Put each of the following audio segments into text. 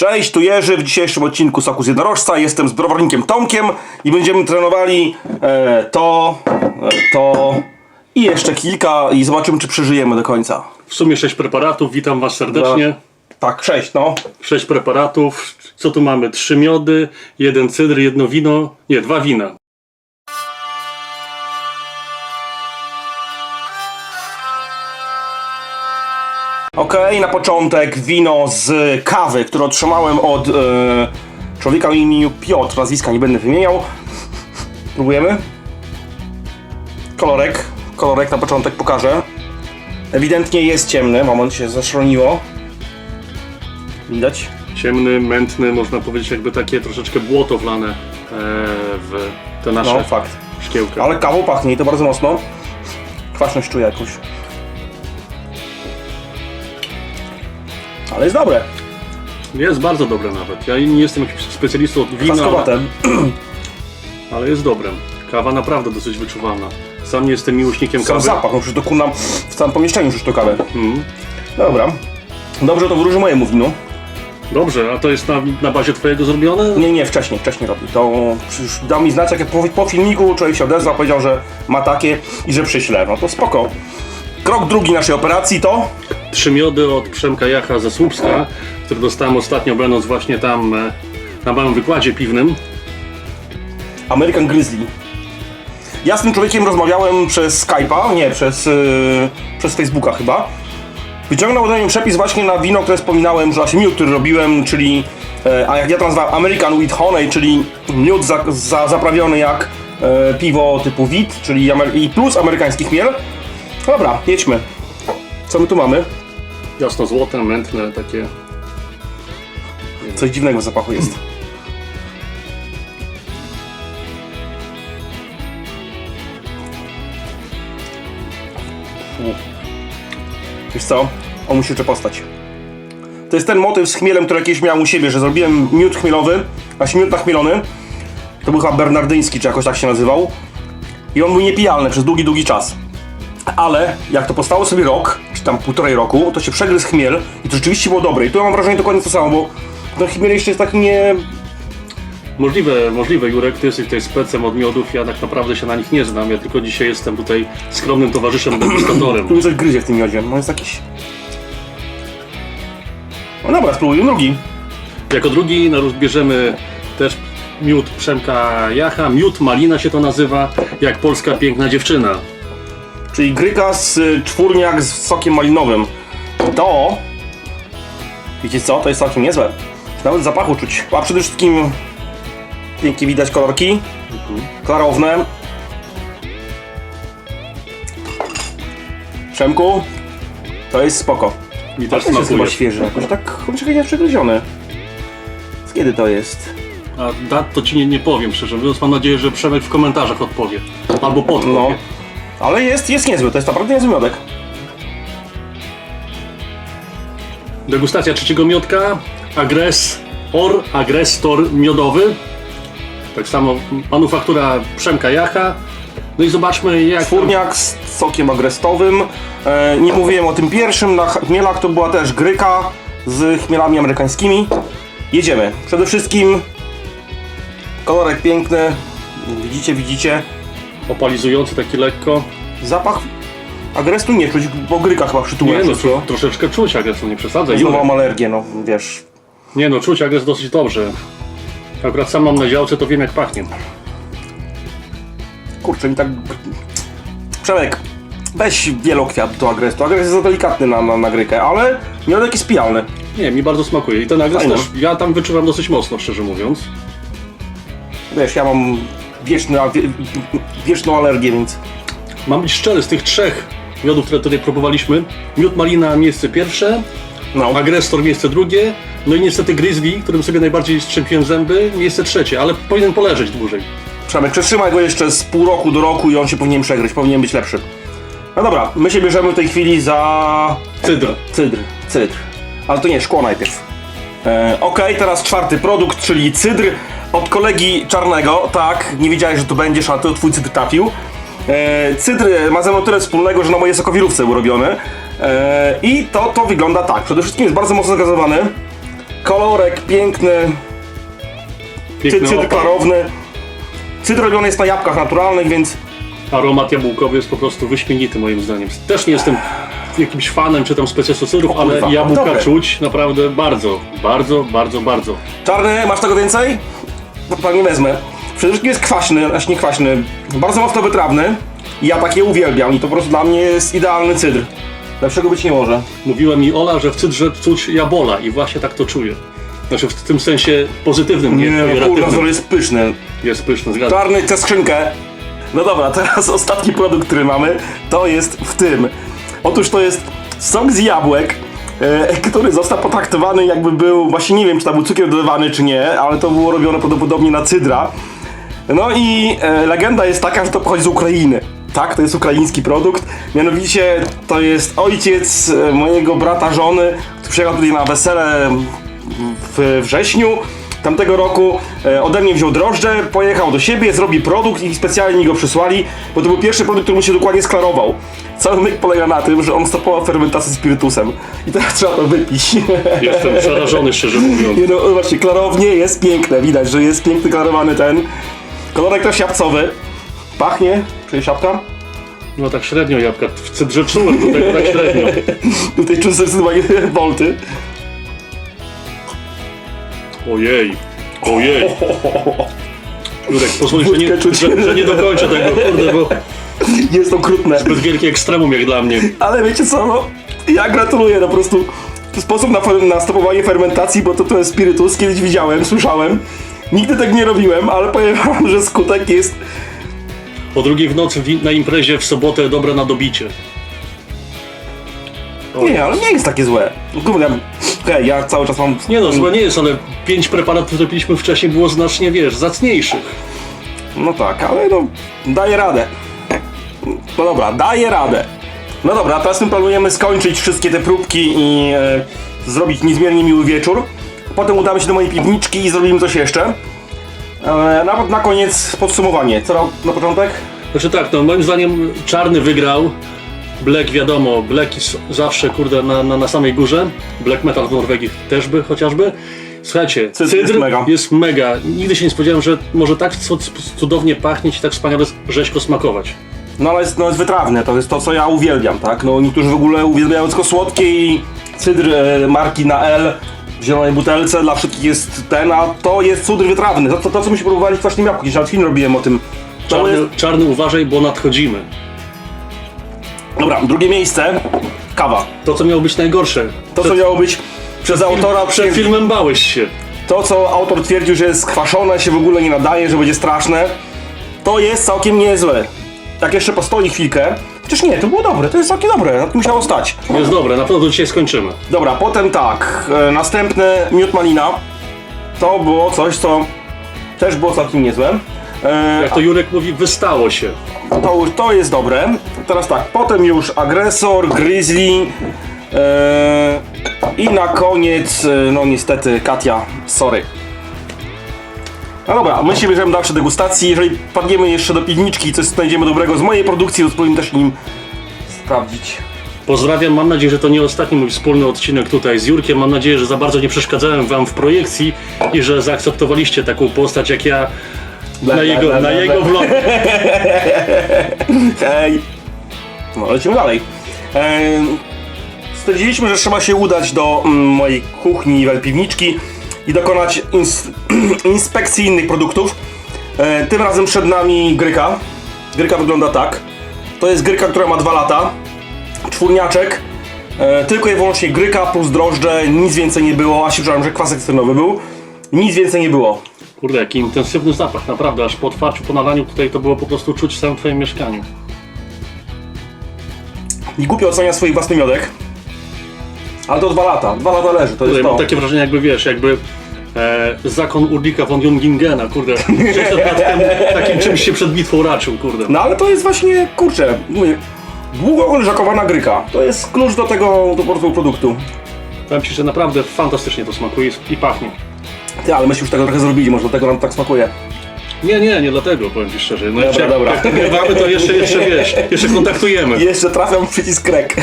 Cześć, tu Jerzy. W dzisiejszym odcinku Soku z Jednorożca jestem z browarnikiem Tomkiem i będziemy trenowali e, to, e, to i jeszcze kilka i zobaczymy, czy przeżyjemy do końca. W sumie sześć preparatów, witam Was serdecznie. Tak, sześć, no. Sześć preparatów. Co tu mamy? Trzy miody, jeden cydr, jedno wino. Nie, dwa wina. Okej, na początek wino z kawy, które otrzymałem od e, człowieka o imieniu Piotr, nazwiska nie będę wymieniał. Próbujemy. Kolorek, kolorek na początek pokażę. Ewidentnie jest ciemny, moment się zaszroniło. Widać? Ciemny, mętny, można powiedzieć jakby takie troszeczkę błoto wlane e, w te nasze No, fakt. szkiełka. Ale kawą pachnie i to bardzo mocno. Kwaśność czuję jakąś. Ale jest dobre. Jest bardzo dobre nawet. Ja nie jestem jakimś specjalistą od wina, ale, Kwaskowate. ale jest dobre. Kawa naprawdę dosyć wyczuwalna. Sam nie jestem miłośnikiem Sam kawy. zapach, no przecież to kurna w całym pomieszczeniu już to kawę. Mm. Dobra. Dobrze, to wróży mojemu winu. Dobrze, a to jest na, na bazie Twojego zrobione? Nie, nie, wcześniej, wcześniej robi. To już dał mi znać, jak po, po filmiku człowiek się odezwał, powiedział, że ma takie i że przyśle. No to spoko. Krok drugi naszej operacji to Trzy miody od Przemka Jacha ze Słupska, które dostałem ostatnio będąc właśnie tam e, na małym wykładzie piwnym. American Grizzly. Ja z tym człowiekiem rozmawiałem przez Skype'a, nie, przez, yy, przez Facebooka chyba. Wyciągnął ode mnie przepis właśnie na wino, które wspominałem, że właśnie miód, który robiłem, czyli, e, a jak ja to nazywam, American with Honey, czyli miód za, za, zaprawiony jak e, piwo typu wit, czyli i plus amerykański chmiel. Dobra, jedźmy. Co my tu mamy? Jasno-złote, mętne, takie. Coś dziwnego w zapachu jest. U. Wiesz co? On musi jeszcze postać. To jest ten motyw z chmielem, który jakieś miałem u siebie, że zrobiłem miód chmielowy, a miód nachmielony. To był chyba bernardyński, czy jakoś tak się nazywał. I on był niepijalny przez długi, długi czas. Ale jak to postało sobie rok, czy tam półtorej roku, to się przegryzł chmiel i to rzeczywiście było dobre. I tu ja mam wrażenie dokładnie to samo, bo ten chmiel jeszcze jest taki nie... Możliwe, możliwe, Jurek, ty jesteś tutaj specem od miodów, ja tak naprawdę się na nich nie znam. Ja tylko dzisiaj jestem tutaj skromnym towarzyszem, degustatorem. Tu mi coś gryzie w tym miodzie. On jest jakiś... No dobra, spróbujmy drugi. Jako drugi na róż bierzemy też miód Przemka Jacha. Miód malina się to nazywa, jak polska piękna dziewczyna. Czyli grykas, y, czwórniak z sokiem malinowym. To... Wiecie co? To jest całkiem niezłe. Nawet zapachu czuć. A przede wszystkim pięknie widać kolorki. Klarowne. Przemku, to jest spoko. Mi To też też jest chyba smakuje. świeży, jakoś tak chociaż nie przegryziony. Z kiedy to jest? A dat to ci nie, nie powiem szczerze mówiąc, mam nadzieję, że Przemek w komentarzach odpowie. Albo podpowie. No. Ale jest, jest niezły, to jest naprawdę niezły miodek. Degustacja trzeciego miodka. Agres Or, Agrestor miodowy. Tak samo manufaktura Przemka Jacha. No i zobaczmy jak... Czwórniak z sokiem agrestowym. E, nie mówiłem o tym pierwszym, na chmielach to była też gryka z chmielami amerykańskimi. Jedziemy. Przede wszystkim kolorek piękny. Widzicie, widzicie. Opalizujący taki lekko. Zapach agrestu nie czuć, bo gryka chyba przytula Nie no, tro, troszeczkę czuć agres, no nie przesadzaj. Znowu mam alergię, no wiesz. Nie no, czuć agres dosyć dobrze. Akurat sam mam na działce, to wiem jak pachnie. Kurczę, mi tak... Przemek, weź wielokwiat do agrestu. Agres jest za delikatny na, na, na grykę, ale miodek jest pijalny. Nie, mi bardzo smakuje. I ten agres Fajne. też, ja tam wyczuwam dosyć mocno, szczerze mówiąc. Wiesz, ja mam wieczny, wie, wieczną alergię, więc... Mam być szczery, z tych trzech miodów, które tutaj próbowaliśmy, miód malina miejsce pierwsze, No. agrestor miejsce drugie, no i niestety grizzly, którym sobie najbardziej strzępiłem zęby, miejsce trzecie, ale powinien poleżeć dłużej. Przemek, przetrzymaj go jeszcze z pół roku do roku i on się powinien przegryźć, powinien być lepszy. No dobra, my się bierzemy w tej chwili za... Cydr. Cydr, cydr. Ale to nie, szkło najpierw. E, Okej, teraz czwarty produkt, czyli cydr od kolegi czarnego. Tak, nie wiedziałeś, że tu będziesz, a to twój cydr trafił. E, cydr ma ze mną tyle wspólnego, że na mojej sokowirówce był robiony. E, I to, to wygląda tak. Przede wszystkim jest bardzo mocno zgazowany. kolorek piękny, Piękny cydr opał. klarowny. Cydr robiony jest na jabłkach naturalnych, więc Aromat jabłkowy jest po prostu wyśmienity moim zdaniem. Też nie jestem jakimś fanem czy tam specjalistów, ale kurwa, jabłka dobre. czuć naprawdę bardzo, bardzo, bardzo, bardzo. czarny, masz tego więcej? Pewnie wezmę. Przede wszystkim jest kwaśny, znaczy nie kwaśny, bardzo mocno wytrawny. I Ja takie uwielbiam i to po prostu dla mnie jest idealny cydr. Lepszego być nie może. Mówiła mi Ola, że w cydrze czuć jabola i właśnie tak to czuję. Znaczy w tym sensie pozytywnym, nie, Nie, no, kurwa, negatywnym. to jest pyszny. Jest pyszny, zgadzam. Czarny, tę skrzynkę. No dobra, teraz ostatni produkt, który mamy, to jest w tym. Otóż to jest sok z jabłek, który został potraktowany jakby był, właśnie nie wiem, czy tam był cukier dodawany, czy nie, ale to było robione prawdopodobnie na cydra. No i e, legenda jest taka, że to pochodzi z Ukrainy. Tak, to jest ukraiński produkt. Mianowicie to jest ojciec e, mojego brata żony, który przyjechał tutaj na wesele w wrześniu tamtego roku. E, ode mnie wziął drożdże, pojechał do siebie, zrobi produkt i specjalnie mi go przysłali, bo to był pierwszy produkt, który mu się dokładnie sklarował. Cały myk polega na tym, że on stopował fermentację spirytusem. I teraz trzeba to wypić. Jestem przerażony, szczerze mówiąc. Nie no, właśnie, klarownie jest piękne, widać, że jest piękny klarowany ten. Kolorek też jabłcowy. Pachnie, czyli siapka? No tak średnio jabłka, w cydrze czułem, tutaj tak średnio. Tutaj czuję zdecydowanie volty. Ojej, ojej. Jurek, pozwól, że nie, Wódkę czuć. że, że nie dokończę tego, kurde, bo Jest okrutne. zbyt wielki ekstremum jak dla mnie. Ale wiecie co, no, ja gratuluję, no po prostu sposób na, fer- na stopowanie fermentacji, bo to, to jest spirytus, kiedyś widziałem, słyszałem. Nigdy tak nie robiłem, ale powiem wam, że skutek jest... Po drugiej w nocy na imprezie w sobotę dobre na dobicie. Nie, ale nie jest takie złe. Kurde, ja, okej, ja cały czas mam... Nie no, złe nie jest, ale pięć preparatów, które piliśmy wcześniej było znacznie, wiesz, zacniejszych. No tak, ale no, daje radę. No dobra, daje radę. No dobra, teraz my planujemy skończyć wszystkie te próbki i e, zrobić niezmiernie miły wieczór. Potem udamy się do mojej piwniczki i zrobimy coś jeszcze. E, na, na koniec podsumowanie. Co na, na początek? Znaczy tak, no moim zdaniem czarny wygrał. Black wiadomo, Black jest zawsze kurde na, na, na samej górze. Black Metal w Norwegii też by chociażby. Słuchajcie, Cydr jest mega. jest mega. Nigdy się nie spodziewałem, że może tak cu- cudownie pachnieć i tak wspaniale rzeźko smakować. No ale jest, no, jest wytrawne, to jest to co ja uwielbiam, tak? No niektórzy w ogóle uwielbiają tylko słodkie i cydr e, marki na L w zielonej butelce dla wszystkich jest ten, a to jest cydr wytrawny. To, to, to co myśmy próbowali w kwaśnym jabłku, gdzieś nawet film robiłem o tym. To Czarny, jest... czarny uważaj, bo nadchodzimy. Dobra, drugie miejsce, kawa. To co miało być najgorsze. To co miało być przez autora, Przed filmem bałeś się. to co autor twierdził, że jest kwaszone, się w ogóle nie nadaje, że będzie straszne, to jest całkiem niezłe. Jak jeszcze postoi chwilkę, chociaż nie, to było dobre, to jest całkiem dobre, na tym musiało stać. Jest dobre, na pewno to dzisiaj skończymy. Dobra, potem tak, e, następne miód malina. To było coś, co też było całkiem niezłe. E, Jak to Jurek mówi, wystało się. to, to jest dobre. Teraz tak, potem już agresor, grizzly e, i na koniec, e, no niestety, Katia, sorry. No dobra, my się bierzemy do dalszej degustacji. Jeżeli padniemy jeszcze do piwniczki i coś znajdziemy dobrego z mojej produkcji, to spróbujemy też nim sprawdzić. Pozdrawiam, mam nadzieję, że to nie ostatni mój wspólny odcinek tutaj z Jurkiem. Mam nadzieję, że za bardzo nie przeszkadzałem wam w projekcji i że zaakceptowaliście taką postać jak ja Na jego, ble, na ble, jego vlogu. Hej! No, lecimy dalej. Ehm, stwierdziliśmy, że trzeba się udać do mm, mojej kuchni, piwniczki i dokonać ins inspekcji innych produktów. E, tym razem przed nami gryka. Gryka wygląda tak. To jest gryka, która ma 2 lata. Czwórniaczek. E, tylko i wyłącznie gryka plus drożdże, nic więcej nie było. A się przepraszam, że kwasek cytrynowy był. Nic więcej nie było. Kurde, jaki intensywny zapach, naprawdę, aż po otwarciu, po nalaniu tutaj to było po prostu czuć w całym twoim mieszkaniu. Nie głupio ocenia swoich własny miodek. Ale to 2 lata. 2 lata leży, to jest Tutaj to. mam takie wrażenie, jakby wiesz, jakby e, zakon Ulrika von Jungingena, kurde, 600 lat temu takim czymś się przed bitwą raczył, kurde. No ale to jest właśnie, kurczę, mówię, długo leżakowana gryka. To jest klucz do tego, do produktu. Powiem ci, że naprawdę fantastycznie to smakuje i pachnie. Ty, ale myśmy już tego trochę zrobili, może dlatego nam tak smakuje. Nie, nie, nie dlatego, powiem ci szczerze. No Dobra, jeszcze, dobra. Jak nagrywamy, to jeszcze, jeszcze wiesz, jeszcze kontaktujemy. Jeszcze trafiam w przycisk rek.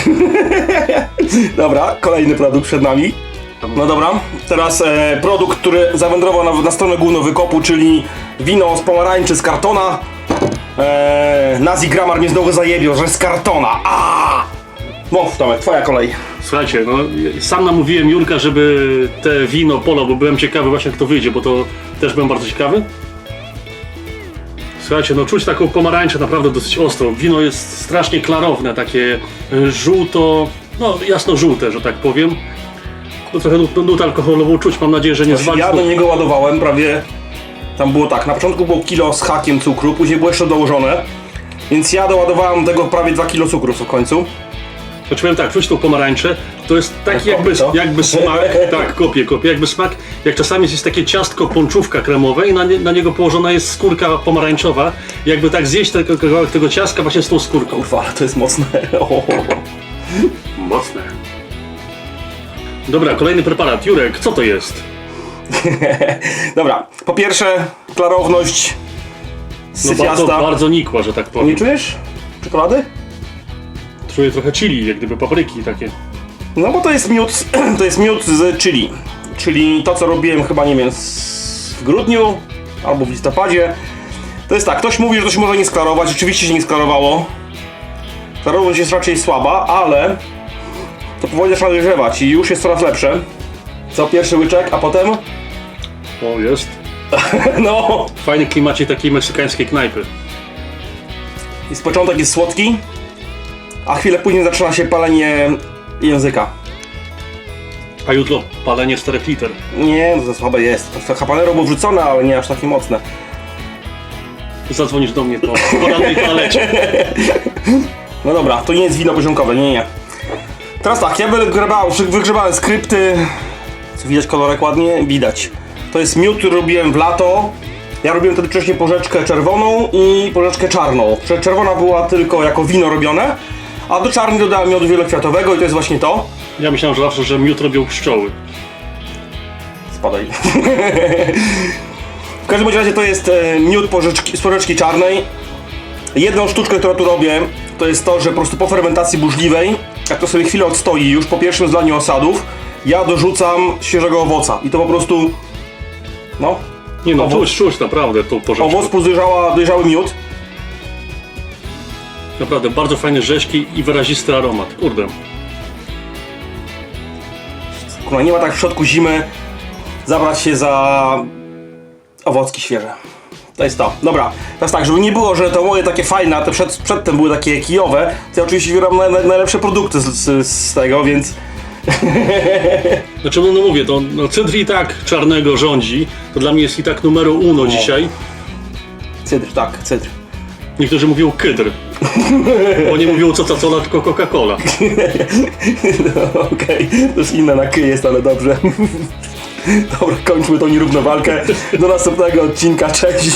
Dobra, kolejny produkt przed nami. No dobra, teraz e, produkt, który zawędrował na, na stronę główną wykopu, czyli wino z pomarańczy z kartona. E, Nazi Grammar mnie znowu zajebił, że z kartona. A! Mów Tomek, twoja kolej. Słuchajcie, no sam namówiłem Jurka, żeby te wino polo, bo byłem ciekawy właśnie jak to wyjdzie, bo to też byłem bardzo ciekawy. Słuchajcie, no czuć taką pomarańczę naprawdę dosyć ostro. Wino jest strasznie klarowne, takie żółto, no jasno-żółte, że tak powiem. No trochę nut, nut alkoholową czuć, mam nadzieję, że nie zwali. Ja do niego ładowałem prawie. Tam było tak, na początku było kilo z hakiem cukru, później było jeszcze dołożone. Więc ja doładowałem do tego prawie 2 kilo cukru w końcu. Znaczy powiem tak, czuć tą pomarańczę, to jest taki Jak jakby, kopie, jakby smak, tak, kopię, kopię, jakby smak, jak czasami jest takie ciastko, pączówka kremowe i na, nie, na niego położona jest skórka pomarańczowa, jakby tak zjeść tego kawałek tego ciastka właśnie z tą skórką. Kurwa, ale to jest mocne. O. Mocne. Dobra, kolejny preparat. Jurek, co to jest? Dobra, po pierwsze, klarowność No bardzo, syfiasta. bardzo nikła, że tak Nie powiem. czujesz czekolady? Czuję trochę chili, jak gdyby papryki takie. No bo to jest miód, to jest miód z chili. Czyli to, co robiłem chyba, nie wiem, w grudniu albo w listopadzie. To jest tak, ktoś mówi, że to się może nie sklarować, rzeczywiście się nie sklarowało. Klarowność jest raczej słaba, ale to powoli zaczyna dojrzewać i już jest coraz lepsze. Co pierwszy łyczek, a potem, O, jest. no, Fajny klimacie takiej meksykańskiej knajpy. jest początek jest słodki, a chwilę później zaczyna się palenie języka. A jutro palenie 4 liter. Nie, no to słabe jest. To habanero było wrzucone, ale nie aż takie mocne. Zadzwonisz do mnie po podanej toalecie. No dobra, to nie jest wino poziomkowe, nie, nie. Teraz tak, ja wygrzebałem, wygrzebałem skrypty. Co widać kolorek ładnie? Widać. To jest miód, który robiłem w lato. Ja robiłem wtedy wcześniej porzeczkę czerwoną i porzeczkę czarną. Czerwona była tylko jako wino robione, a do czarnej dodałem miodu wielokwiatowego i to jest właśnie to. Ja myślałem, że zawsze, że miód robią pszczoły. Spadaj. w każdym bądź razie to jest e, miód porzeczki, z porzeczki czarnej. Jedną sztuczkę, którą tu robię, to jest to, że po prostu po fermentacji burzliwej, jak to sobie chwilę odstoi już po pierwszym zlaniu osadów, ja dorzucam świeżego owoca. I to po prostu, no, Nie no, Owoc. czuć, czuć naprawdę tą porzeczkę. owoc plus dojrzała, dojrzały miód. Naprawdę bardzo fajny rzeźki i wyrazisty aromat. Kurde. Kurwa, nie ma tak w środku zimy zabrać się za owocki świeże. To jest to. Dobra, teraz tak, żeby nie było, że to moje takie fajne, a te przed, przedtem były takie kijowe, to ja oczywiście wybieram na, na, najlepsze produkty z, z, z tego, więc Znaczy, no, no mówię, to no, cydr i tak czarnego rządzi. To dla mnie jest i tak numero uno dzisiaj. cydr, tak, cydr. Niektórzy mówią kydr. Bo nie mówią co co cola, tylko Coca-Cola. No, Okej, to już inne na ky jest, ale dobrze. Dobra, kończmy tą nierówną walkę. Do następnego odcinka, cześć.